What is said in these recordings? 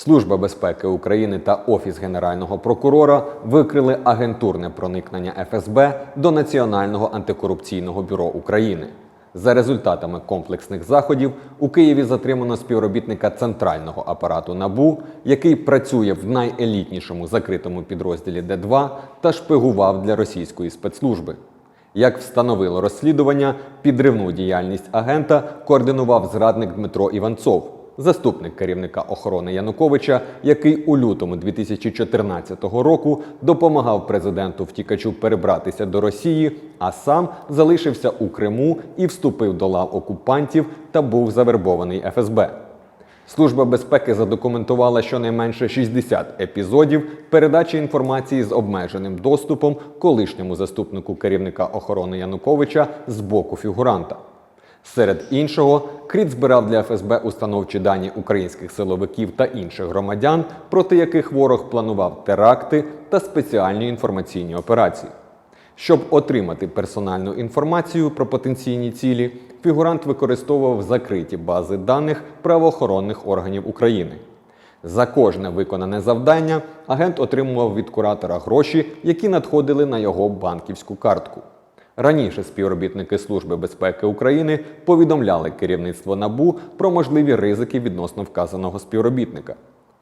Служба безпеки України та Офіс Генерального прокурора викрили агентурне проникнення ФСБ до Національного антикорупційного бюро України. За результатами комплексних заходів у Києві затримано співробітника центрального апарату НАБУ, який працює в найелітнішому закритому підрозділі Д2 та шпигував для російської спецслужби. Як встановило розслідування, підривну діяльність агента координував зрадник Дмитро Іванцов, заступник керівника охорони Януковича, який у лютому 2014 року допомагав президенту втікачу перебратися до Росії, а сам залишився у Криму і вступив до лав окупантів та був завербований ФСБ. Служба безпеки задокументувала щонайменше 60 епізодів передачі інформації з обмеженим доступом колишньому заступнику керівника охорони Януковича з боку фігуранта. Серед іншого, Кріт збирав для ФСБ установчі дані українських силовиків та інших громадян, проти яких ворог планував теракти та спеціальні інформаційні операції. Щоб отримати персональну інформацію про потенційні цілі, фігурант використовував закриті бази даних правоохоронних органів України. За кожне виконане завдання агент отримував від куратора гроші, які надходили на його банківську картку. Раніше співробітники Служби безпеки України повідомляли керівництво НАБУ про можливі ризики відносно вказаного співробітника.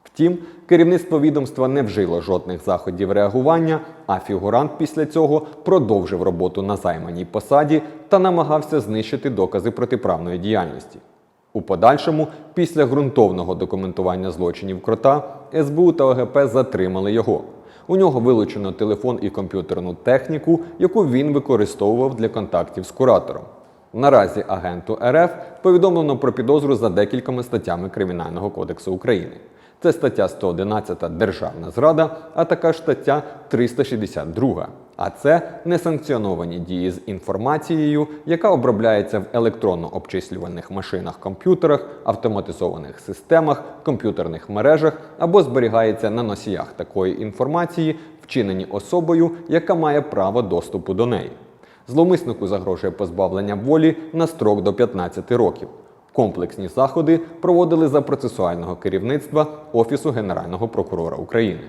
Втім, керівництво відомства не вжило жодних заходів реагування, а фігурант після цього продовжив роботу на займаній посаді та намагався знищити докази протиправної діяльності. У подальшому, після ґрунтовного документування злочинів крота, СБУ та ОГП затримали його. У нього вилучено телефон і комп'ютерну техніку, яку він використовував для контактів з куратором. Наразі агенту РФ повідомлено про підозру за декількома статтями Кримінального кодексу України. Це стаття 111 Державна зрада, а також стаття 362. А це несанкціоновані дії з інформацією, яка обробляється в електронно-обчислювальних машинах, комп'ютерах, автоматизованих системах, комп'ютерних мережах або зберігається на носіях такої інформації, вчинені особою, яка має право доступу до неї. Зловмиснику загрожує позбавлення волі на строк до 15 років. Комплексні заходи проводили за процесуального керівництва Офісу Генерального прокурора України.